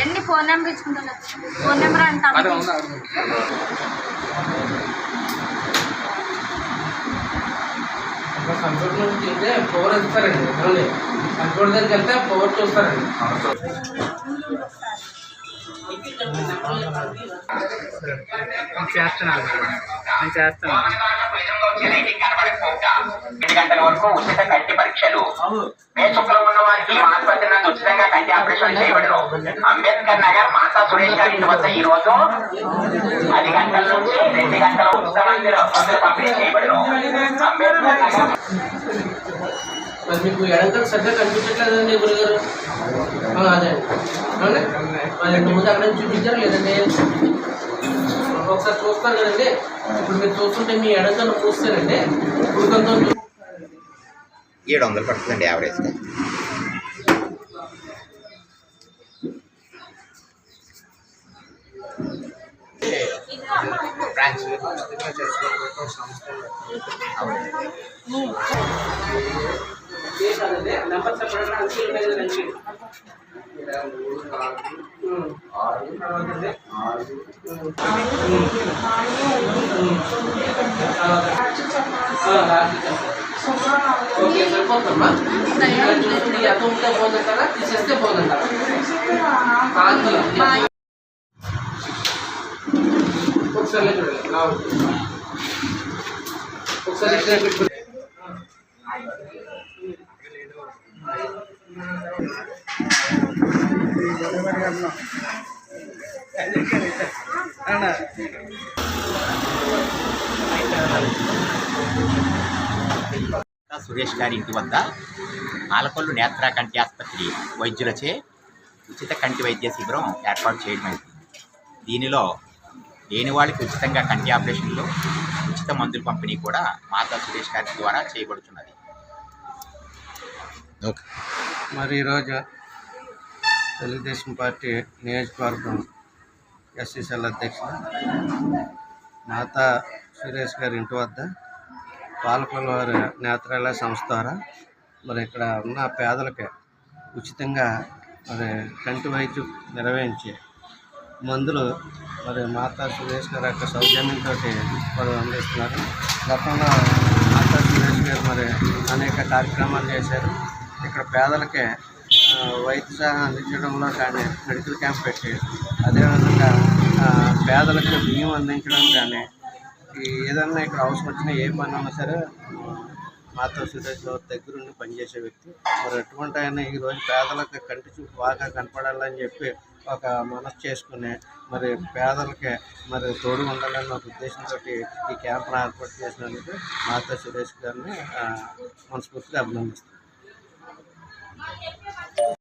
ఎన్ని phone number ఇచ్చుకుంటాను phone number అంటా కంప్యూటర్ నుంచి వెళ్తే పవర్ వస్తారండి ఓన్లీ కంప్యూటర్ దగ్గరికి వెళ్తే పవర్ చూస్తారండి చేస్తున్నాను. నేను చేస్తున్నాను. వచ్చేది కనబడకుండా ఎన్ని గంటల వరకు ఉచిత కంటి పరీక్షలు. మే చుక్కలో ఉన్న వారికి ఆసుపత్రి నందు ఉచితంగా కంటి ఆపరేషన్ చేయబడరు. అంబేద్కర్ నగర్ మాతా సురేష్ గారి ఇంటి వద్ద ఈ రోజు పది గంటల నుంచి రెండు గంటల ఉచిత మందులు పంపిణీ చేయబడరు. అంబేద్కర్ నగర్ మరి మీకు ఎడంకలు సరిగ్గా కనిపించట్లేదండి గురుగారు అదే. అవునా? మరి ఇంత ముందు అక్కడ చూపించారు లేదండి ఒకసారి చూస్తాను కదండి. ఇప్పుడు మీరు చూస్తుంటే మీ ఎడంకలు చూస్తారండి. కొంచెం ఏడు వందలు పడుతుందండి యావరేజ్గా బ్రాంచ్ ఏ కాదండి నెంబర్ చెప్పండి అంకెలు ఉన్నాయి కదా అంకెలు ఉమ్. తర్వాతండి? ఆ, రాత్రి చెప్పండి. ఓకే సరిపోతుందమ్మా ఇక్కడ చూసుకుంటే ఎంత ఉంటే పోతుంటారా తీసేస్తే పోతుంటారా కాంతి ఒకసారి చూడండి నా ఒకసారి సురేష్ గారి ఇంటి వద్ద ఆలకొల్లు నేత్ర కంటి ఆసుపత్రి వైద్యులచే ఉచిత కంటి వైద్య శిబిరం ఏర్పాటు చేయడమైంది దీనిలో లేని వాళ్ళకి ఉచితంగా కంటి ఆపరేషన్లు ఉచిత మందుల పంపిణీ కూడా మాతా సురేష్ గారి ద్వారా చేయబడుతున్నది. మరి ఈరోజు తెలుగుదేశం పార్టీ నియోజకవర్గం ఎస్సీసీఎల్ అధ్యక్షులు మాతా సురేష్ గారి ఇంటి వద్ద పాలకొల వారి నేత్రాలయ సంస్థ ద్వారా మరి ఇక్కడ ఉన్న పేదలకి ఉచితంగా మరి కంటి వైద్యం నిర్వహించి మందులు మరి మాతా సురేష్ గారి యొక్క సౌజన్యంతో మరి అందిస్తున్నారు. గతంలో మాతా సురేష్ గారు మరి అనేక కార్యక్రమాలు చేశారు. ఇక్కడ పేదలకే వైద్య సహాయం అందించడంలో కానీ మెడికల్ క్యాంప్ పెట్టి అదేవిధంగా పేదలకు బియ్యం అందించడం కానీ ఏదన్నా ఇక్కడ అవసరం వచ్చినా ఏ పని ఉన్నా సరే మాతో సురేష్ బాబు దగ్గరుండి పనిచేసే వ్యక్తి. మరి ఎటువంటి ఆయన ఈరోజు పేదలకు కంటి చూపు బాగా కనపడాలని చెప్పి ఒక మనసు చేసుకుని మరి పేదలకి మరి తోడు ఉండాలన్న ఒక ఉద్దేశంతో ఈ క్యాంప్ను ఏర్పాటు చేసినందుకు మాతో సురేష్ గారిని మనస్ఫూర్తిగా అభినందిస్తాను